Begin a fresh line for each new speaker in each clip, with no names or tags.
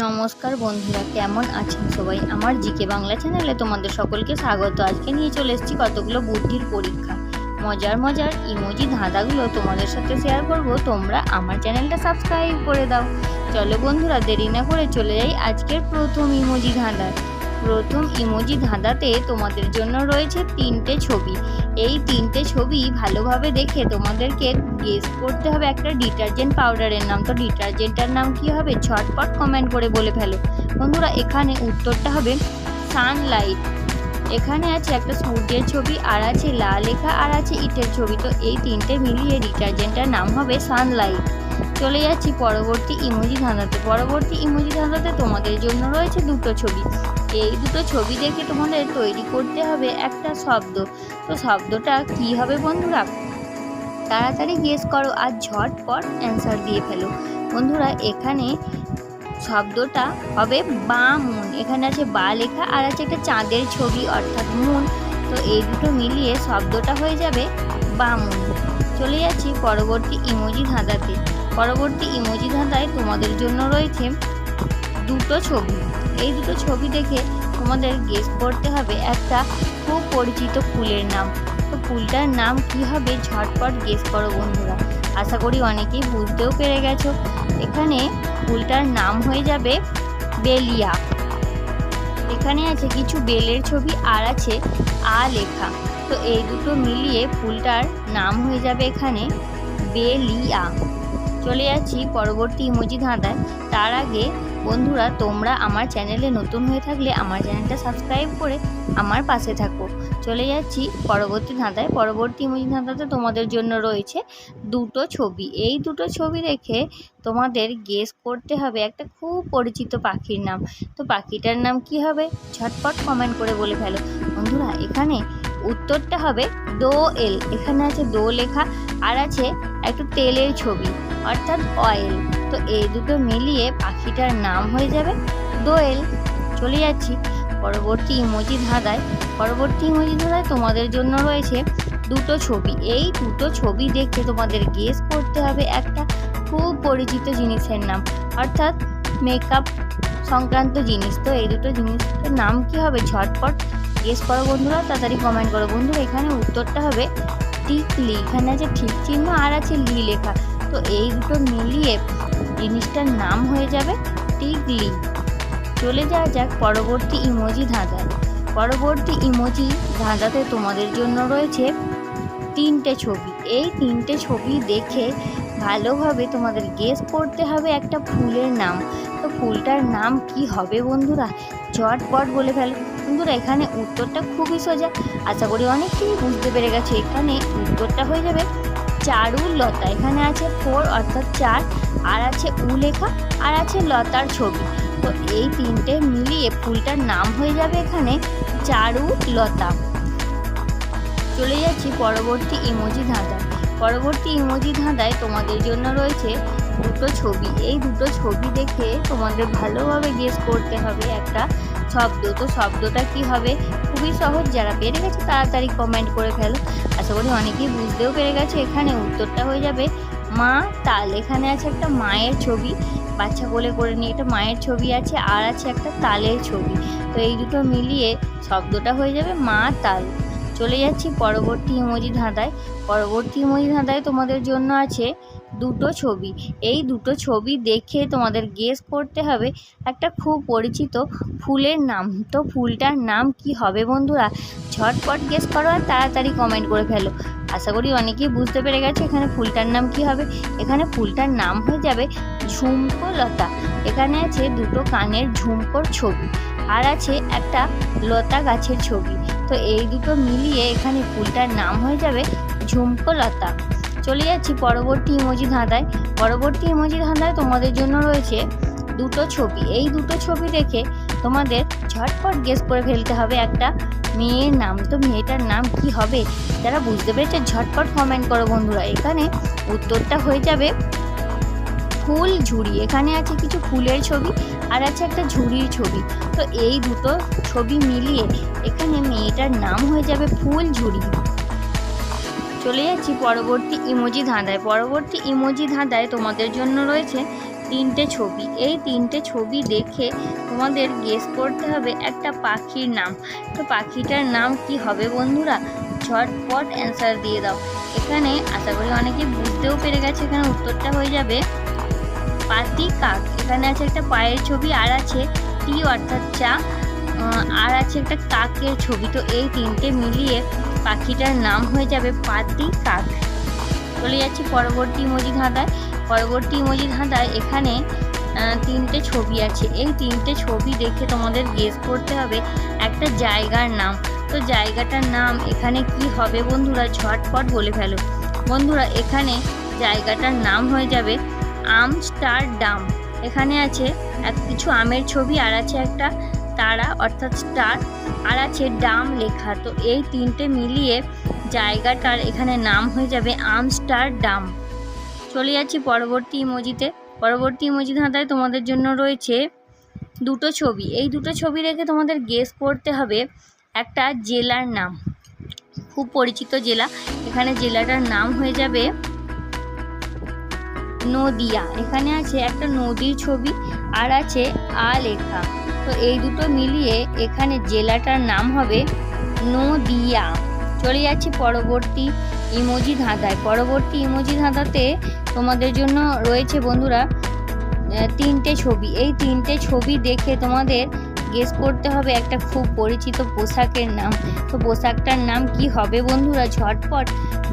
নমস্কার বন্ধুরা, কেমন আছেন সবাই? আমার জিকে বাংলা চ্যানেলে তোমাদের সকলকে স্বাগত। আজকে নিয়ে চলে এসেছি কতগুলো বুদ্ধির পরীক্ষা। মজার মজার ইমোজি ধাঁধাগুলো তোমাদের সাথে শেয়ার করব। তোমরা আমার চ্যানেলটা সাবস্ক্রাইব করে দাও। চলো বন্ধুরা, দেরি না করে চলে যাই আজকের প্রথম ইমোজি ধাঁধায় প্রথম ইমোজি ধাঁধাতে তোমাদের জন্য রয়েছে তিনটে ছবি। এই তিনটে ছবি ভালোভাবে দেখে তোমাদেরকে গেস করতে হবে একটা ডিটারজেন্ট পাউডারের নাম। তো ডিটারজেন্টটার নাম কি হবে? ঝটপট কমেন্ট করে বলে ফেলো। বন্ধুরা, এখানে উত্তরটা হবে সানলাইট এখানে আছে একটা সূর্যের ছবি, আর আছে লাল লেখা, আর আছে ইটের ছবি। তো এই তিনটে মিলিয়ে ডিটারজেন্টটার নাম হবে সানলাইট চলে যাচ্ছি পরবর্তী ইমোজি ধাঁধাতে। পরবর্তী ইমোজি ধাঁধাতে তোমাদের জন্য রয়েছে দুটো ছবি। এই দুটো ছবি দেখে তোমাদের তৈরি করতে হবে একটা শব্দ। তো শব্দটা কি হবে বন্ধুরা? তাড়াতাড়ি গেস করো আর ঝটপট অ্যান্সার দিয়ে ফেলো। বন্ধুরা, এখানে শব্দটা হবে বা মুন। এখানে আছে বা লেখা, আর আছে একটা চাঁদের ছবি অর্থাৎ মুন। তো এই দুটো মিলিয়ে শব্দটা হয়ে যাবে বা মুন। চলে যাচ্ছি পরবর্তী ইমোজি ধাঁধাতে। পরবর্তী ইমোজি ধাঁধায় তোমাদের জন্য রয়েছে দুটো ছবি। এই দুটো ছবি দেখে তোমাদের গেস করতে হবে একটা খুব পরিচিত ফুলের নাম। তো ফুলটার নাম কি হবে ঝটপট গেস করো বন্ধুরা। আশা করি অনেকেই বুঝতেও পেরে গেছো। এখানে ফুলটার নাম হয়ে যাবে বেলিয়া। এখানে আছে কিছু বেলের ছবি আর আছে আ লেখা। তো এই দুটো মিলিয়ে ফুলটার নাম হয়ে যাবে এখানে বেলিয়া। চলে যাচ্ছি পরবর্তী ইমোজি ধাঁধায়। তার আগে বন্ধুরা, তোমরা আমার চ্যানেলে নতুন হয়ে থাকলে আমার চ্যানেলটা সাবস্ক্রাইব করে আমার পাশে থাকো। চলে যাচ্ছি পরবর্তী ধাঁধায়। পরবর্তী ইমোজি ধাঁধাতে তোমাদের জন্য রয়েছে দুটো ছবি। এই দুটো ছবি দেখে তোমাদের গেস করতে হবে একটা খুব পরিচিত পাখির নাম। তো পাখিটার নাম কি হবে? ঝটপট কমেন্ট করে বলে ফেলো। বন্ধুরা, এখানে উত্তরটা হবে দো এল এখানে আছে দো লেখা। আর আছে একটা তেলের ছবি। অর্থাৎ অয়েল তো এই দুটো মিলিয়ে পাখিটার নাম হয়ে যাবে দোয়েল। চলে যাচ্ছি পরবর্তী ইমোজি ধাঁধায়। পরবর্তী ইমোজি ধাঁধায় তোমাদের জন্য রয়েছে দুটো ছবি। এই দুটো ছবি দেখে তোমাদের গেস করতে হবে একটা খুব পরিচিত জিনিসের নাম। অর্থাৎ মেকআপ সংক্রান্ত জিনিস। তো এই দুটো জিনিসের নাম কি হবে? ঝটপট গেস করো বন্ধুরা, তাড়াতাড়ি কমেন্ট করো। বন্ধুরা, এখানে উত্তরটা হবে টিকলি এখানে আছে ঠিক চিহ্ন আর আছে লি লেখা। তো এই দুটো মিলিয়ে জিনিসটার নাম হয়ে যাবে টিকলি চলে যাওয়া যাক পরবর্তী ইমোজি ধাঁধায় পরবর্তী ইমোজি ধাঁধাতে তোমাদের জন্য রয়েছে তিনটে ছবি। এই তিনটে ছবি দেখে ভালোভাবে তোমাদের গেস করতে হবে একটা ফুলের নাম। তো ফুলটার নাম কি হবে বন্ধুরা? ঝটপট বলে ফেলো। বন্ধুরা, এখানে উত্তরটা খুবই সোজা। আশা করি অনেকেই বুঝতে পেরে গেছে। এখানে উত্তরটা হয়ে যাবে চারু লতা। এখানে আছে ফোর অর্থাৎ চার, আর আছে উ লেখা আর আছে লতার ছবি। তো এই তিনটে মিলিয়ে ফুলটার নাম হয়ে যাবে এখানে চারু লতা। চলে যাচ্ছি পরবর্তী ইমোজি ধাঁধায়। পরবর্তী ইমোজি ধাঁধায় তোমাদের জন্য রয়েছে দুটো ছবি। এই দুটো ছবি দেখে তোমাদের ভালোভাবে গেস করতে হবে একটা শব্দ। তো শব্দটা কি হবে? খুবই সহজ। যারা পেরে গেছে, তাড়াতাড়ি কমেন্ট করে ফেলো। আশা করি অনেকেই বুঝতেও পেরে গেছে, এখানে উত্তরটা হয়ে যাবে মা তাল। এখানে আছে একটা মায়ের ছবি, বাচ্চা বলে করে নিয়ে একটা মায়ের ছবি আছে, আর আছে একটা তালের ছবি। তো এই দুটো মিলিয়ে শব্দটা হয়ে যাবে মা তাল। চলে যাচ্ছি পরবর্তী ইমোজি ধাঁধায়। পরবর্তী ইমোজি ধাঁধায় তোমাদের জন্য আছে দুটো ছবি। এই দুটো ছবি দেখে তোমাদের গেস করতে হবে একটা খুব পরিচিত ফুলের নাম। তো ফুলটার নাম কি হবে বন্ধুরা? ঝটপট গেস করো আর তাড়াতাড়ি কমেন্ট করে ফেলো। আশা করি অনেকেই বুঝতে পেরে গেছে এখানে ফুলটার নাম কি হবে। এখানে ফুলটার নাম হয়ে যাবে ঝুমকো লতা এখানে আছে দুটো কানের ঝুমকোর ছবি আর আছে একটা লতা গাছের ছবি। তো এই দুটো মিলিয়ে এখানে ফুলটার নাম হয়ে যাবে ঝুমকো লতা চলে যাচ্ছি পরবর্তী ইমোজি ধাঁধায়। পরবর্তী ইমোজি ধাঁধায় তোমাদের জন্য রয়েছে দুটো ছবি। এই দুটো ছবি দেখে তোমাদের ঝটপট গেস করে ফেলতে হবে একটা মেয়ের নাম। তো মেয়েটার নাম কি হবে? যারা বুঝতে পেরেছে, ঝটপট কমেন্ট করো বন্ধুরা। এখানে উত্তরটা হয়ে যাবে ফুল ঝুড়ি। এখানে আছে কিছু ফুলের ছবি আর আছে একটা ঝুড়ির ছবি। তো এই দুটো ছবি মিলিয়ে এখানে মেয়েটার নাম হয়ে যাবে ফুল ঝুড়ি। চলে যাচ্ছি পরবর্তী ইমোজি ধাঁধায়। পরবর্তী ইমোজি ধাঁধায় তোমাদের জন্য রয়েছে তিনটে ছবি। এই তিনটে ছবি দেখে তোমাদের গেস করতে হবে একটা পাখির নাম। তো পাখিটার নাম কি হবে বন্ধুরা? ঝটপট অ্যান্সার দিয়ে দাও। এখানে আশা করি অনেকে বুঝতেও পেরে গেছে এখানে উত্তরটা হয়ে যাবে পাতি কাক এখানে আছে একটা পায়ের ছবি, আর আছে টি অর্থাৎ চা। আর আছে একটা কাকের ছবি। তো এই তিনটে মিলিয়ে পাখিটার নাম হয়ে যাবে পাতি কাক। চলে যাচ্ছি পরবর্তী ইমোজি ধাঁধায়। পরবর্তী ইমোজি ধাঁধায় এখানে তিনটে ছবি আছে। এই তিনটে ছবি দেখে তোমাদের গেস করতে হবে একটা জায়গার নাম। তো জায়গাটার নাম এখানে কি হবে বন্ধুরা? ঝটপট বলে ফেলো। বন্ধুরা, এখানে জায়গাটার নাম হয়ে যাবে আমস্টারডাম। এখানে আছে এক, কিছু আমের ছবি আর আছে একটা তারা, অর্থাৎ স্টার, আর আছে ডাম লেখা। তো এই তিনটে মিলিয়ে জায়গাটার এখানে নাম হয়ে যাবে আমস্টার ডাম। চলে যাচ্ছি পরবর্তী ইমোজিতে। পরবর্তী ইমোজি ধাঁধায় তোমাদের জন্য রয়েছে দুটো ছবি। এই দুটো ছবি রেখে তোমাদের গেস করতে হবে একটা জেলার নাম। খুব পরিচিত জেলা। এখানে জেলাটার নাম হয়ে যাবে নদিয়া। এখানে আছে একটা নদীর ছবি, আর আছে আ লেখা। তো এই দুটো মিলিয়ে এখানে জেলাটার নাম হবে নদিয়া। চলে যাচ্ছি পরবর্তী ইমোজি ধাঁধায় পরবর্তী ইমোজি ধাঁধাতে তোমাদের জন্য রয়েছে বন্ধুরা তিনটে ছবি। এই তিনটে ছবি দেখে তোমাদের গেস করতে হবে একটা খুব পরিচিত পোশাকের নাম। তো পোশাকটার নাম কি হবে বন্ধুরা? ঝটপট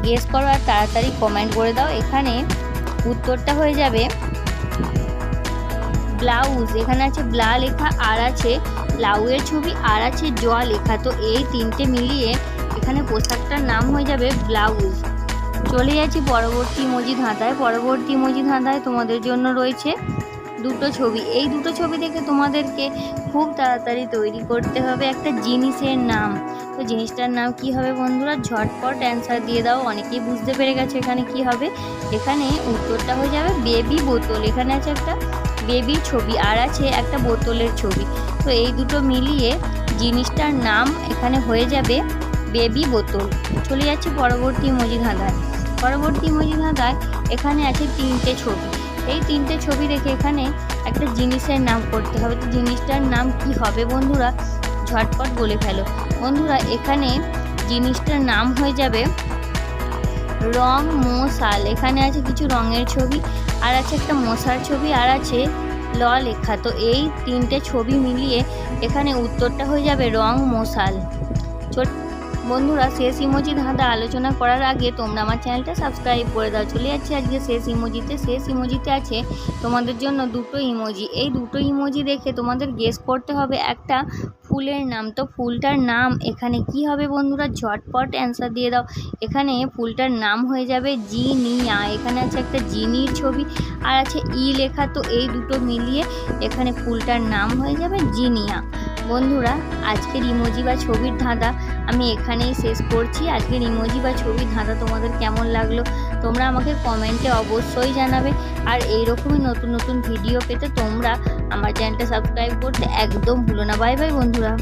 গেস করো আর তাড়াতাড়ি কমেন্ট করে দাও। এখানে উত্তরটা হয়ে যাবে ব্লাউজ, এখানে আছে ব্লা লেখা, আর আছে লাউয়ের ছবি, আর আছে জ লেখা। তো এই তিনটে মিলিয়ে এখানে পোশাকটার নাম হয়ে যাবে ব্লাউজ। চলে যাচ্ছি পরবর্তী ইমোজি ধাঁধায় পরবর্তী ইমোজি ধাঁধায় তোমাদের জন্য রয়েছে দুটো ছবি। এই দুটো ছবি দেখে তোমাদেরকে খুব তাড়াতাড়ি তৈরি করতে হবে একটা জিনিসের নাম। তো জিনিসটার নাম কি হবে বন্ধুরা? ঝটপট অ্যান্সার দিয়ে দাও, অনেকেই বুঝতে পেরে গেছে এখানে কি হবে। এখানে উত্তরটা হয়ে যাবে বেবি বোতল, এখানে আছে একটা বেবি ছবি, আর আছে একটা বোতলের ছবি। তো এই দুটো মিলিয়ে জিনিসটার নাম এখানে হয়ে যাবে বেবি বোতল। চলে যাচ্ছে পরবর্তী ইমোজি ধাঁধায়। পরবর্তী ইমোজি ধাঁধায় এখানে আছে তিনটে ছবি। এই তিনটে ছবি দেখে এখানে একটা জিনিসের নাম করতে হবে। তো জিনিসটার নাম কি হবে বন্ধুরা? ঝটপট বলে ফেলো। বন্ধুরা, এখানে জিনিসটার নাম হয়ে যাবে রং মশাল। এখানে আছে কিছু রঙের ছবি, আর আছে একটা মশার ছবি, আর আছে ল লেখা। তো এই তিনটে ছবি মিলিয়ে এখানে উত্তরটা হয়ে যাবে রং মশাল। ছোট- বন্ধুরা, শেষ ইমোজি ধাঁধা আলোচনা করার আগে তোমরা আমার চ্যানেলটা সাবস্ক্রাইব করে দাও। চলে যাচ্ছে আজকে শেষ ইমোজিতে। শেষ ইমোজিতে আছে তোমাদের জন্য দুটো ইমোজি। এই দুটো ইমোজি দেখে তোমাদের গেস করতে হবে একটা ফুলের নাম। তো ফুলটার নাম এখানে কি হবে বন্ধুরা? ঝটপট অ্যান্সার দিয়ে দাও। এখানে ফুলটার নাম হয়ে যাবে জিনিয়া। এখানে আছে একটা জিনির ছবি আর আছে ই লেখা। তো এই দুটো মিলিয়ে এখানে ফুলটার নাম হয়ে যাবে জিনিয়া। বন্ধুরা, আজকের ইমোজি বা ছবির ধাঁধা আমি এখানেই শেষ করছি। আজকের ইমোজি বা ছবি ধাঁধা তোমাদের কেমন লাগল, তোমরা আমাকে কমেন্টে অবশ্যই জানাবে। আর এইরকমই নতুন নতুন ভিডিও পেতে তোমরা আমার চ্যানেলটা সাবস্ক্রাইব করতে একদম ভুলো না। বাই বাই বন্ধুরা।